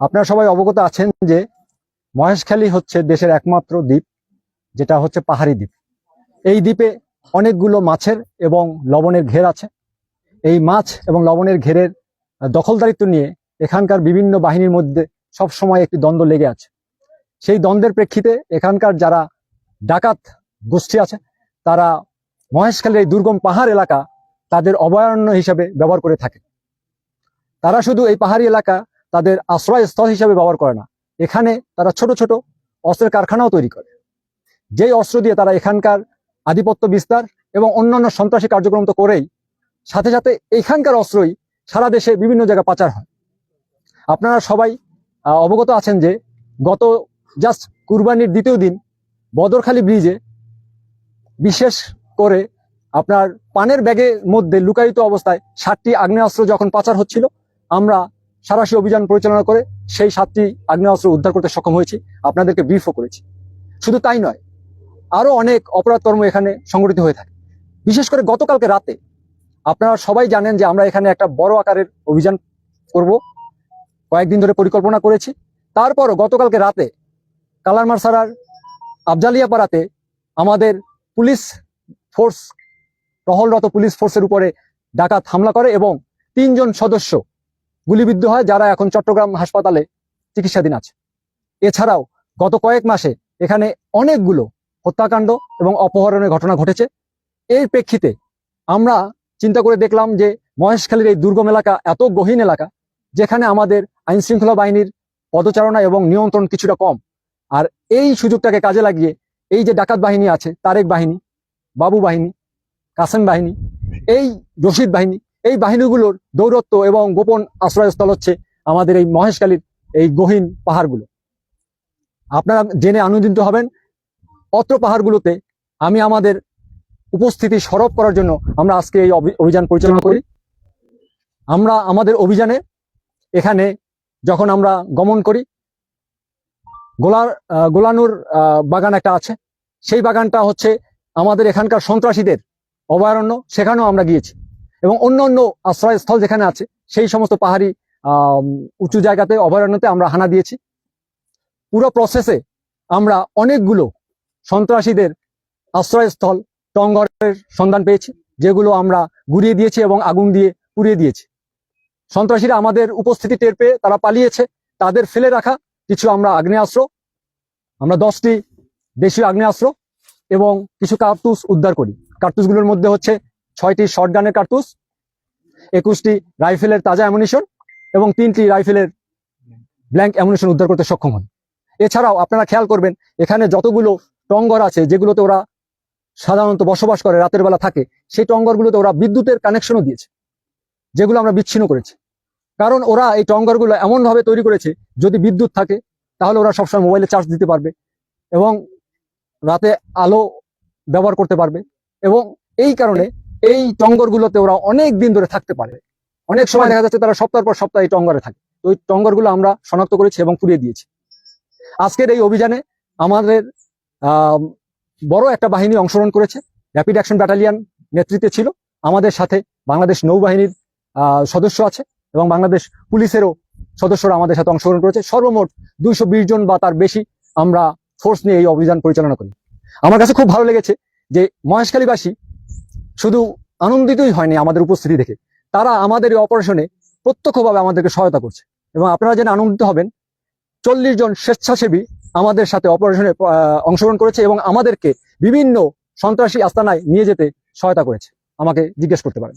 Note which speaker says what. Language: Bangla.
Speaker 1: আপনারা সবাই অবগত আছেন যে মহেশখালী হচ্ছে দেশের একমাত্র দ্বীপ, যেটা হচ্ছে পাহাড়ি দ্বীপ। এই দ্বীপে অনেকগুলো মাছের এবং লবণের ঘের আছে। এই মাছ এবং লবণের ঘেরের দখলদারিত্ব নিয়ে এখানকার বিভিন্ন বাহিনীর মধ্যে সব সময় একটি দ্বন্দ্ব লেগে আছে। সেই দ্বন্দ্বের প্রেক্ষিতে এখানকার যারা ডাকাত গোষ্ঠী আছে, তারা মহেশখালীর এই দুর্গম পাহাড় এলাকা তাদের অভয়ারণ্য হিসাবে ব্যবহার করে থাকে। তারা শুধু এই পাহাড়ি এলাকা তাদের আশ্রয়স্থল হিসাবে ব্যবহার করে না। এখানে তারা ছোট ছোট অস্ত্রের কারখানাও তৈরি করে। যেই অস্ত্র দিয়ে তারা এখানকার আধিপত্য বিস্তার এবং অন্যান্য সন্ত্রাসী কার্যক্রম তো করেই, সাথে সাথে এখানকার অস্ত্রই সারা দেশে বিভিন্ন জায়গায় পাচার হয়। আপনারা সবাই অবগত আছেন যে গত জাস্ট কুরবানির দ্বিতীয় দিন বদরখালী ব্রিজে বিশেষ করে আপনার পানের ব্যাগের মধ্যে লুকায়িত অবস্থায় ষাটটি আগ্নেয়াস্ত্র যখন পাচার হচ্ছিল, আমরা সারাশি অভিযান পরিচালনা করে সেই সাতটি আগ্নেয়াস্ত্র উদ্ধার করতে সক্ষম হয়েছি। আপনাদেরকে ব্রিফও করেছি। শুধু তাই নয়, আরও অনেক অপরাধকর্ম এখানে সংগঠিত হয়ে থাকে। বিশেষ করে গতকালকে রাতে আপনারা সবাই জানেন যে আমরা এখানে একটা বড় আকারের অভিযান করব। কয়েকদিন ধরে পরিকল্পনা করেছি। তারপরও গতকালকে রাতে কালারমারসারার আফজালিয়া পাড়াতে আমাদের পুলিশ ফোর্স, টহলরত পুলিশ ফোর্সের উপরে ডাকাত হামলা করে এবং তিনজন সদস্য গুলিবিদ্ধ হয় যারা এখন চট্টগ্রাম হাসপাতালে চিকিৎসাধীন আছে। এছাড়াও গত কয়েক মাসে এখানে অনেকগুলো হত্যাকাণ্ড এবং অপহরণের ঘটনা ঘটেছে। এর প্রেক্ষিতে আমরা চিন্তা করে দেখলাম যে মহেশখালীর এই দুর্গম এলাকা এত গহীন এলাকা, যেখানে আমাদের আইন শৃঙ্খলা বাহিনীর পদচারণা এবং নিয়ন্ত্রণ কিছুটা কম। আর এই সুযোগটাকে কাজে লাগিয়ে এই যে ডাকাত বাহিনী আছে, তারেক বাহিনী, বাবু বাহিনী, কাসেম বাহিনী, এই রশিদ বাহিনী এই বাহিনীগুলোর দৌরত্ব এবং গোপন আশ্রয়স্থল হচ্ছে আমাদের এই মহেশখালীর এই গহীন পাহাড়গুলো। আপনারা জেনে আনন্দিত হবেন, অত্র পাহাড়গুলোতে আমি আমাদের উপস্থিতি সরব করার জন্য আমরা আজকে এই অভি- অভিযান পরিচালনা করি। আমরা আমাদের অভিযানে এখানে যখন আমরা গমন করি, গোলার গোলানুর বাগান একটা আছে। সেই বাগানটা হচ্ছে আমাদের এখানকার সন্ত্রাসীদের অভয়ারণ্য, সেখানেও আমরা গিয়েছি। এবং অন্য অন্য আশ্রয়স্থল যেখানে আছে সেই সমস্ত পাহাড়ি আহ, উঁচু জায়গাতে অভয়ারণ্যতে আমরা হানা দিয়েছি। পুরো প্রসেসে আমরা অনেকগুলো সন্ত্রাসীদের আশ্রয়স্থল টঙ্গরের সন্ধান পেয়েছি যেগুলো আমরা গুড়িয়ে দিয়েছি এবং আগুন দিয়ে পুড়িয়ে দিয়েছি। সন্ত্রাসীরা আমাদের উপস্থিতি টের পেয়ে তারা পালিয়েছে। তাদের ফেলে রাখা কিছু আমরা আগ্নেয়াস্ত্র আমরা দশটি দেশীয় আগ্নেয়াস্ত্র এবং কিছু কার্তুস উদ্ধার করি। কার্তুসগুলোর মধ্যে হচ্ছে ছয়টি শর্ট গানের কার্তুস একুশটি রাইফেলের তাজা অ্যামুনিশন এবং তিনটি রাইফেলের ব্ল্যাঙ্ক অ্যামুনিশন উদ্ধার করতে সক্ষম হন। এছাড়াও আপনারা খেয়াল করবেন, এখানে যতগুলো টঙ্গর আছে, যেগুলোতে ওরা সাধারণত বসবাস করে, রাতের বেলা থাকে, সেই টঙ্গরগুলোতে ওরা বিদ্যুতের কানেকশনও দিয়েছে, যেগুলো আমরা বিচ্ছিন্ন করেছি। কারণ ওরা এই টঙ্গরগুলো এমন ভাবে তৈরি করেছে, যদি বিদ্যুৎ থাকে, তাহলে ওরা সবসময় মোবাইলে চার্জ দিতে পারবে এবং রাতে আলো ব্যবহার করতে পারবে এবং এই কারণে এই টঙ্গরগুলোতে ওরা অনেক দিন ধরে থাকতে পারে। অনেক সময় দেখা যাচ্ছে তারা সপ্তাহ পর সপ্তাহ এই টঙ্গরে থাকে। তো ওই টঙ্গরগুলো আমরা শনাক্ত করেছি এবং পুড়িয়ে দিয়েছি। আজকের এই অভিযানে আমাদের বড় একটা বাহিনী অংশগ্রহণ করেছে। র্যাপিড অ্যাকশন ব্যাটালিয়ান নেতৃত্বে ছিল। আমাদের সাথে বাংলাদেশ নৌবাহিনীর সদস্য আছে এবং বাংলাদেশ পুলিশেরও সদস্যরা আমাদের সাথে অংশগ্রহণ করেছে। সর্বমোট দুইশো বিশ জন বা তার বেশি আমরা ফোর্স নিয়ে এই অভিযান পরিচালনা করি। আমার কাছে খুব ভালো লেগেছে যে মহেশখালীবাসী শুধু আনন্দিতই হয়নি আমাদের উপস্থিতি দেখে। তারা আমাদের এই অপারেশনে প্রত্যক্ষভাবে আমাদেরকে সহায়তা করছে। এবং আপনারা যেন আনন্দিত হবেন, চল্লিশ জন স্বেচ্ছাসেবী আমাদের সাথে অপারেশনে অংশগ্রহণ করেছে এবং আমাদেরকে বিভিন্ন সন্ত্রাসী আস্তানায় নিয়ে যেতে সহায়তা করেছে। আমাকে জিজ্ঞেস করতে পারেন।